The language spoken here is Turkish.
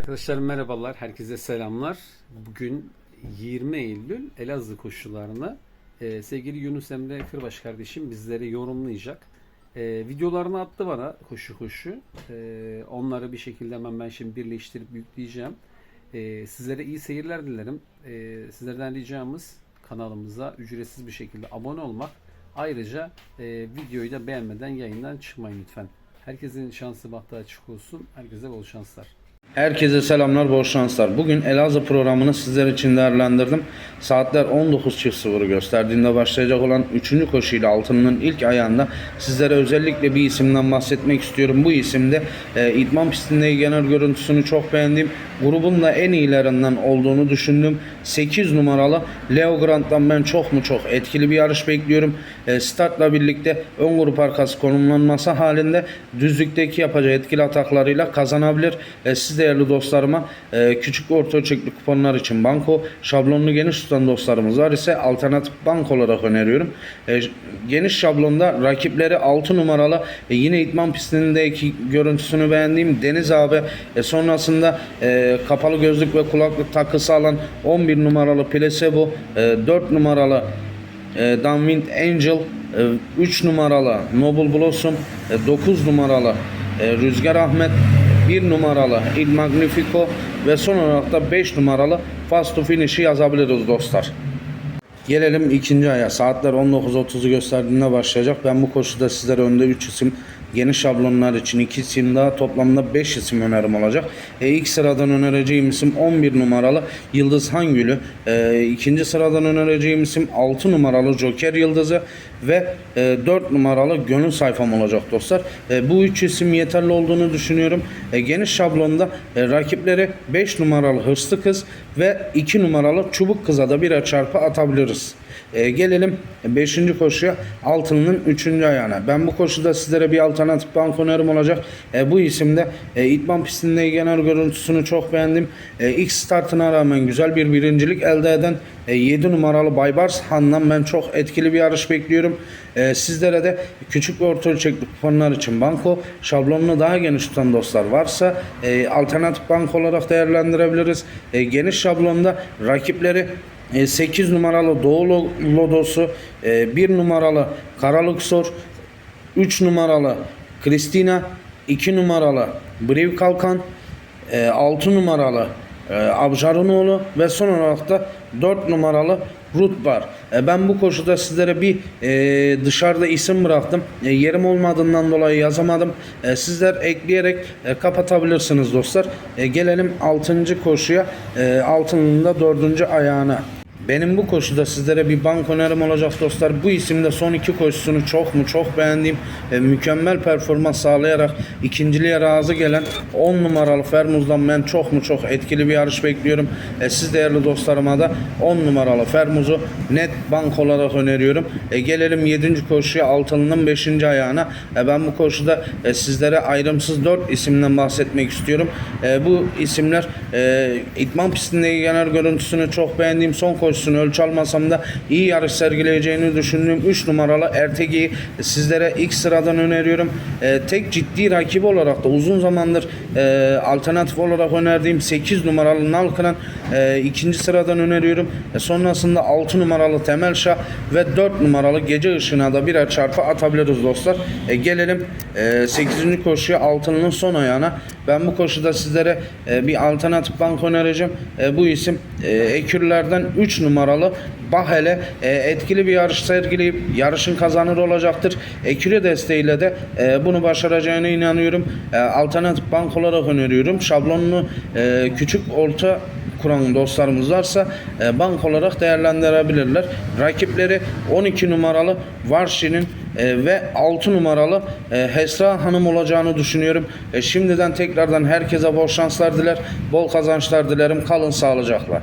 Arkadaşlar merhabalar, herkese selamlar. Bugün 20 Eylül Elazığ koşularını e, sevgili Yunus Emre Kırbaş kardeşim bizlere yorumlayacak. E, videolarını attı bana koşu koşu. E, onları bir şekilde hemen ben şimdi birleştirip yükleyeceğim. E, sizlere iyi seyirler dilerim. E, sizlerden ricamız kanalımıza ücretsiz bir şekilde abone olmak. Ayrıca e, videoyu da beğenmeden yayından çıkmayın lütfen. Herkesin şansı bahtı açık olsun. Herkese bol şanslar. Herkese selamlar, bol şanslar. Bugün Elazığ programını sizler için değerlendirdim. Saatler 19.00'ı gösterdiğinde başlayacak olan 3. koşuyla altının ilk ayağında sizlere özellikle bir isimden bahsetmek istiyorum. Bu isimde e, idman pistinde genel görüntüsünü çok beğendim. Grubun da en iyilerinden olduğunu düşündüm. 8 numaralı Leo Grant'tan ben çok mu çok etkili bir yarış bekliyorum. E, startla birlikte ön grup arkası konumlanması halinde düzlükteki yapacağı etkili ataklarıyla kazanabilir. E, siz değerli dostlarıma e, küçük orta ölçekli kuponlar için banko, şablonlu geniş tutan dostlarımız var ise alternatif bank olarak öneriyorum. E, geniş şablonda rakipleri 6 numaralı e, yine idman pistindeki görüntüsünü beğendiğim Deniz abi e, sonrasında e, kapalı gözlük ve kulaklık takısı alan 11 numaralı Placebo, e, 4 numaralı e, Downwind Angel, 3 numaralı Noble Blossom, 9 numaralı e, Rüzgar Ahmet, 1 numaralı Il Magnifico ve son olarak da 5 numaralı Fast to Finish'i yazabiliriz dostlar. Gelelim ikinci aya. Saatler 19.30'u gösterdiğinde başlayacak. Ben bu koşuda sizlere önde 3 isim Yeni şablonlar için 2 isim daha toplamda 5 isim önerim olacak. E, ilk sıradan önereceğim isim 11 numaralı Yıldız Hangül'ü. E, ikinci sıradan önereceğim isim 6 numaralı Joker Yıldızı ve e, 4 numaralı Gönül sayfam olacak dostlar. E, bu 3 isim yeterli olduğunu düşünüyorum. E, geniş şablonda e, rakipleri 5 numaralı Hırslı Kız ve 2 numaralı Çubuk Kız'a da birer çarpı atabiliriz. Gelelim 5. koşuya altının 3. ayağına. Ben bu koşuda sizlere bir alternatif bank önerim olacak. Bu isimde e, İtman pistinde genel görüntüsünü çok beğendim. E, ilk startına rağmen güzel bir birincilik elde eden e, 7 numaralı Baybars Han'dan ben çok etkili bir yarış bekliyorum. E, sizlere de küçük ve orta ölçekli kuponlar için banko şablonunu daha geniş tutan dostlar varsa e, alternatif bank olarak değerlendirebiliriz. E, geniş şablonda rakipleri 8 numaralı Doğu Lo- Lodosu, 1 numaralı Karaluksor, 3 numaralı Kristina, 2 numaralı Briv Kalkan, 6 numaralı e, Abjarunoğlu ve son olarak da 4 numaralı Rut var. E, Ben bu koşuda sizlere bir e, dışarıda isim bıraktım. E, yerim olmadığından dolayı yazamadım. E, sizler ekleyerek kapatabilirsiniz dostlar. Gelelim 6. koşuya. Altının da 4. ayağına. Benim bu koşuda sizlere bir bank önerim olacak dostlar. Bu isimde son iki koşusunu çok mu çok beğendiğim e, mükemmel performans sağlayarak ikinciliğe razı gelen 10 numaralı Fermuz'dan ben çok mu çok etkili bir yarış bekliyorum. E, siz değerli dostlarıma da 10 numaralı Fermuz'u net bank olarak öneriyorum. E, gelelim 7. koşuya altınının 5. ayağına. E, ben bu koşuda e, sizlere ayrımsız 4 isimden bahsetmek istiyorum. E, bu isimler e, idman pistindeki genel görüntüsünü çok beğendiğim son koşusunu ölçü almasam da iyi yarış sergileyeceğini düşündüğüm 3 numaralı Ertegi'yi sizlere ilk sıradan öneriyorum. E, tek ciddi rakibi olarak da uzun zamandır e, alternatif olarak önerdiğim 8 numaralı Nalkıran e, ikinci sıradan öneriyorum. E, sonrasında 6 numaralı Temel Şah ve 4 numaralı Gece Işığına da birer çarpı atabiliriz dostlar. E, gelelim e, 8. koşuya altının son ayağına. Ben bu koşuda sizlere e, bir alternatif bank önereceğim. E, bu isim e, Ekürlerden 3 numaralı Bahele e, etkili bir yarış sergileyip yarışın kazanır olacaktır. Ekürü desteğiyle de e, bunu başaracağına inanıyorum. E, alternatif bank olarak öneriyorum. Şablonunu e, küçük orta kuran dostlarımız varsa e, bank olarak değerlendirebilirler. Rakipleri 12 numaralı Varşi'nin e, ve 6 numaralı e, Hesra Hanım olacağını düşünüyorum. E, şimdiden tekrardan herkese bol şanslar diler, bol kazançlar dilerim. Kalın sağlıcakla.